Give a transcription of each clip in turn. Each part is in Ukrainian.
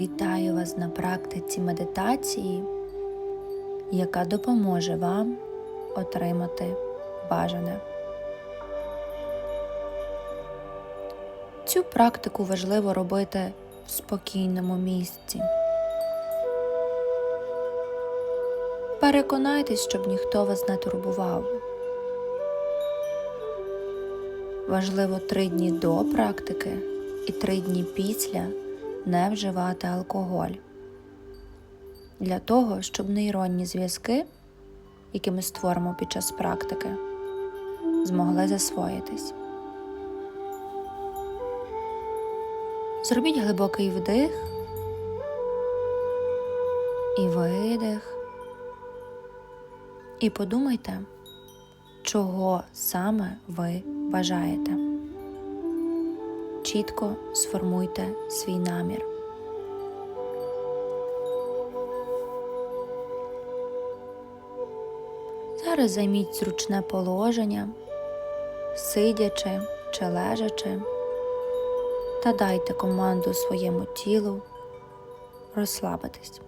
Вітаю вас на практиці медитації, яка допоможе вам отримати бажане. Цю практику важливо робити в спокійному місці. Переконайтесь, щоб ніхто вас не турбував. Важливо три дні до практики і три дні після не вживати алкоголь. Для того, щоб нейронні зв'язки, які ми створимо під час практики, змогли засвоїтись. Зробіть глибокий вдих і видих. І подумайте, чого саме ви бажаєте. Чітко сформуйте свій намір. Зараз займіть зручне положення, сидячи чи лежачи, та дайте команду своєму тілу розслабитись.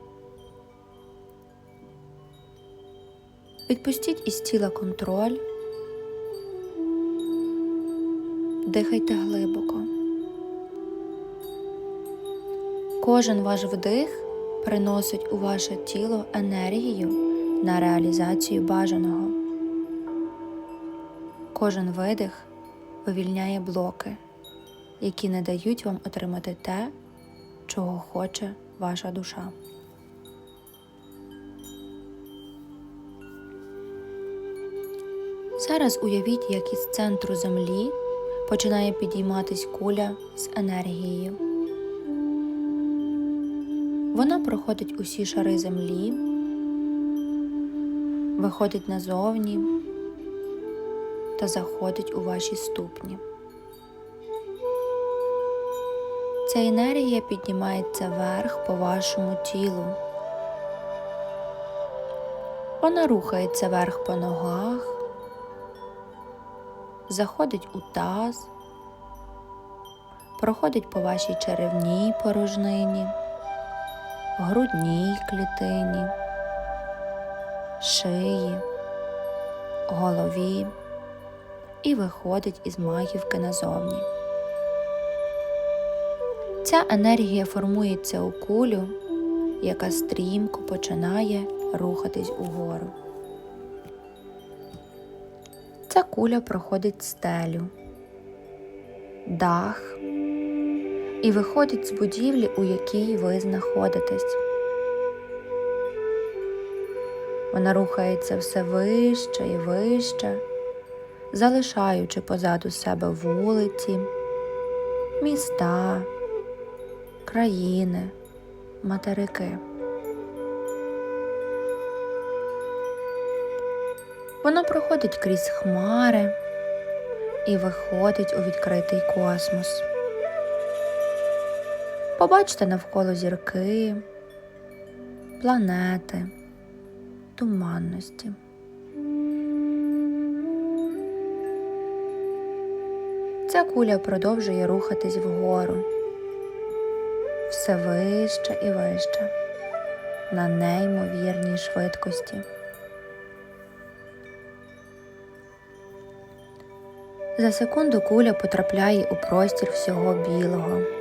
Відпустіть із тіла контроль, дихайте глибоко. Кожен ваш вдих приносить у ваше тіло енергію на реалізацію бажаного. Кожен видих вивільняє блоки, які не дають вам отримати те, чого хоче ваша душа. Зараз уявіть, як із центру землі починає підійматись куля з енергією. Вона проходить усі шари землі, виходить назовні та заходить у ваші ступні. Ця енергія піднімається вверх по вашому тілу. Вона рухається вверх по ногах заходить у таз, проходить по вашій черевній порожнині, грудній клітині, шиї, голові і виходить із маківки назовні. Ця енергія формується у кулю, яка стрімко починає рухатись угору. Ця куля проходить стелю, дах і виходить з будівлі, у якій ви знаходитесь. Вона рухається все вище і вище, залишаючи позаду себе вулиці, міста, країни, материки. Воно проходить крізь хмари і виходить у відкритий космос. Побачте навколо зірки, планети, туманності. Ця куля продовжує рухатись вгору, все вище і вище, на неймовірній швидкості. За секунду куля потрапляє у простір всього білого.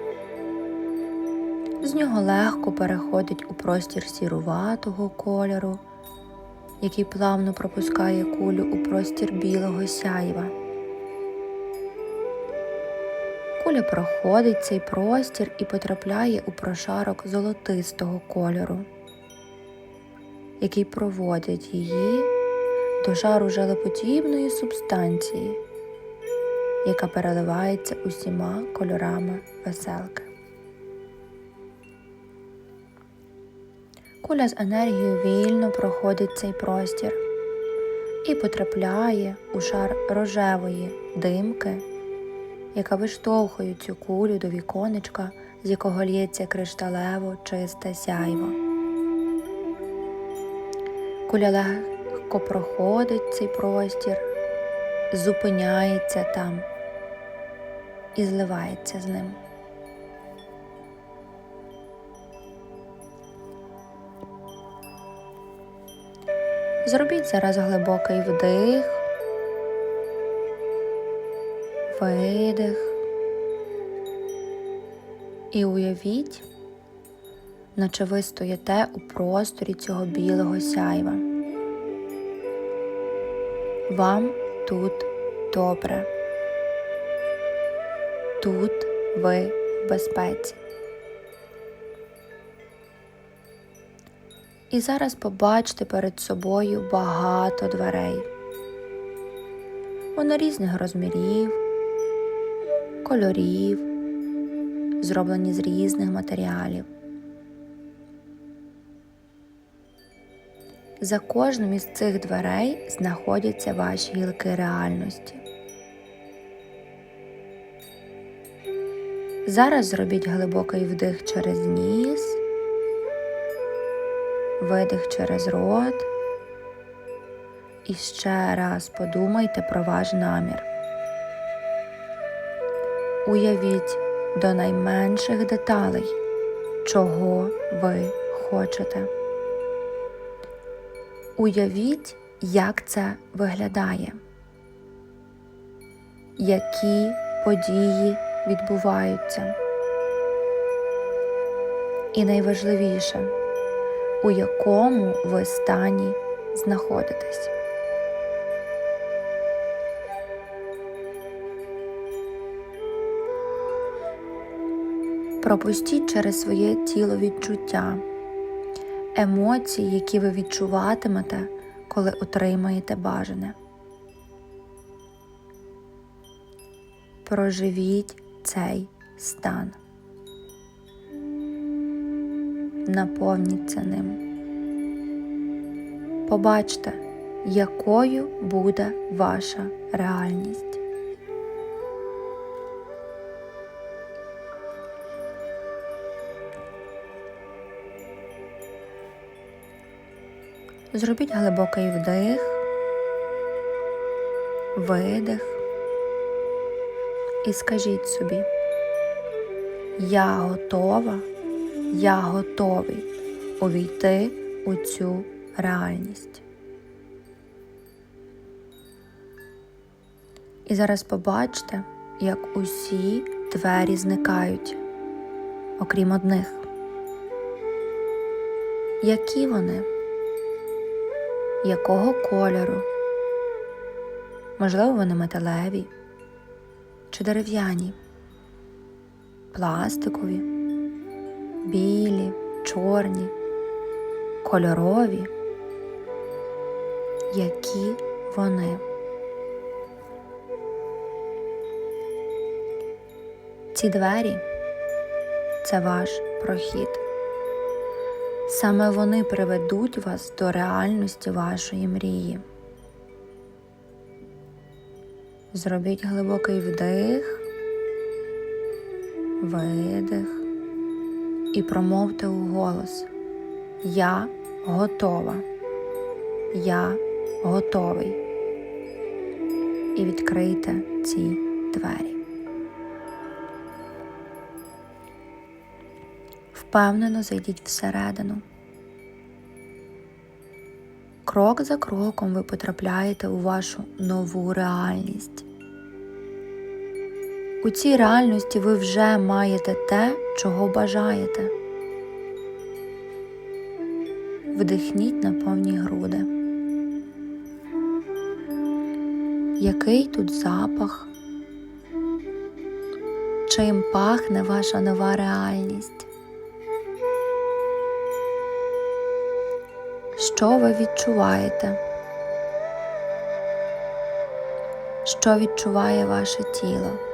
З нього легко переходить у простір сіруватого кольору, який плавно пропускає кулю у простір білого сяйва. Куля проходить цей простір і потрапляє у прошарок золотистого кольору, який проводить її до жару желеподібної субстанції яка переливається усіма кольорами веселки. Куля з енергією вільно проходить цей простір і потрапляє у шар рожевої димки, яка виштовхує цю кулю до віконечка, з якого лється кришталево чисте сяйво. Куля легко проходить цей простір, зупиняється там і зливається з ним. Зробіть зараз глибокий вдих, видих і уявіть, наче ви стоїте у просторі цього білого сяйва. Вам тут добре. Тут ви в безпеці. І зараз побачте перед собою багато дверей. Вони різних розмірів, кольорів, зроблені з різних матеріалів. За кожним із цих дверей знаходяться ваші гілки реальності. Зараз зробіть глибокий вдих через ніс, видих через рот. І ще раз подумайте про ваш намір. Уявіть до найменших деталей, чого ви хочете. Уявіть, як це виглядає, які події відбуваються. І найважливіше, у якому ви стані знаходитесь. Пропустіть через своє тіло відчуття, емоції, які ви відчуватимете, коли отримаєте бажане. Проживіть цей стан. Наповніться ним. Побачте, якою буде ваша реальність. Зробіть глибокий вдих, видих і скажіть собі, я готова, я готовий увійти у цю реальність. І зараз побачте, як усі двері зникають, окрім одних. Які вони? Якого кольору? Можливо, вони металеві чи дерев'яні, пластикові, білі, чорні, кольорові. Які вони? Ці двері це ваш прохід. Саме вони приведуть вас до реальності вашої мрії. Зробіть глибокий вдих, видих і промовте у голос. Я готова. Я готовий. І відкрийте ці двері. Впевнено зайдіть всередину. Крок за кроком ви потрапляєте у вашу нову реальність. У цій реальності ви вже маєте те, чого бажаєте. Вдихніть на повні груди. Який тут запах? Чим пахне ваша нова реальність? Що ви відчуваєте? Що відчуває ваше тіло?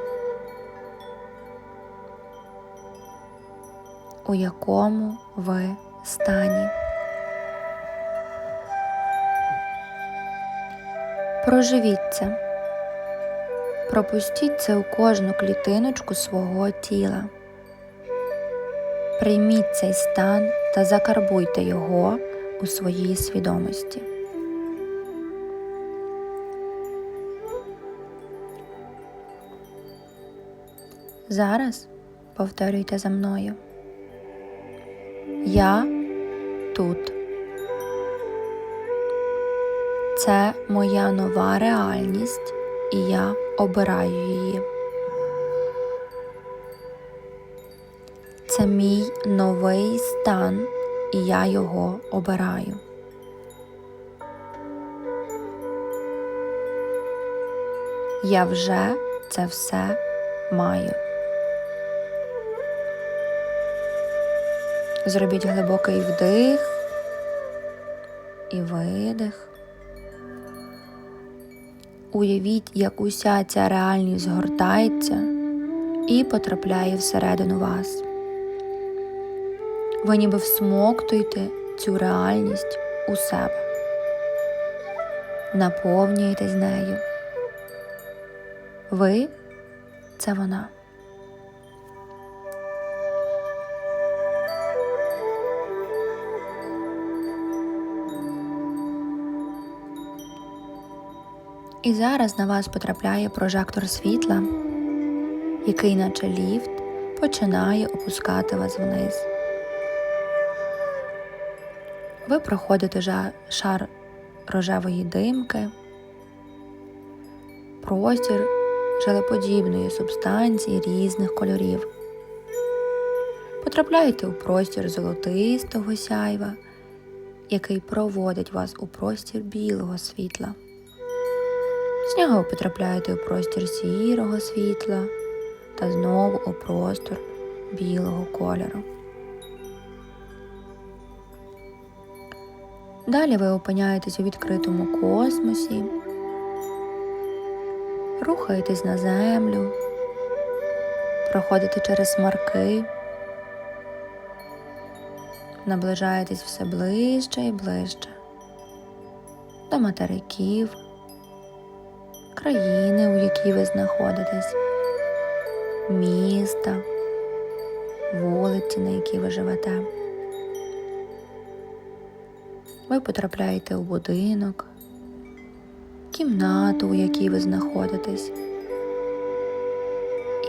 У якому ви стані? Проживіть це. Пропустіть це у кожну клітиночку свого тіла. Прийміть цей стан та закарбуйте його у своїй свідомості. Зараз повторюйте за мною. Я тут. Це моя нова реальність, і я обираю її. Це мій новий стан, і я його обираю. Я вже це все маю. Зробіть глибокий вдих і видих. Уявіть, як уся ця реальність згортається і потрапляє всередину вас. Ви ніби всмоктуєте цю реальність у себе, наповнюєтесь нею. Ви це вона. І зараз на вас потрапляє прожектор світла, який, наче ліфт, починає опускати вас вниз. Ви проходите шар рожевої димки, простір желеподібної субстанції різних кольорів. Потрапляєте у простір золотистого сяйва, який проводить вас у простір білого світла. З потрапляєте у простір сірого світла та знову у простор білого кольору. Далі ви опиняєтесь у відкритому космосі, рухаєтесь на землю, проходите через смарки, наближаєтесь все ближче і ближче до материків, країни, у якій ви знаходитесь, міста, вулиці, на якій ви живете. Ви потрапляєте у будинок, кімнату, у якій ви знаходитесь,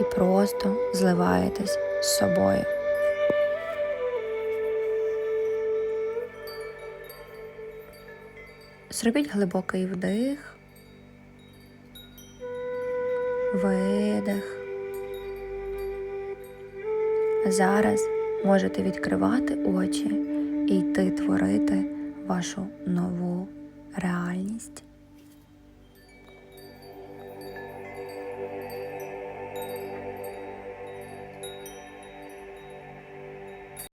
і просто зливаєтесь з собою. Зробіть глибокий вдих, видих. Зараз можете відкривати очі і йти творити вашу нову реальність.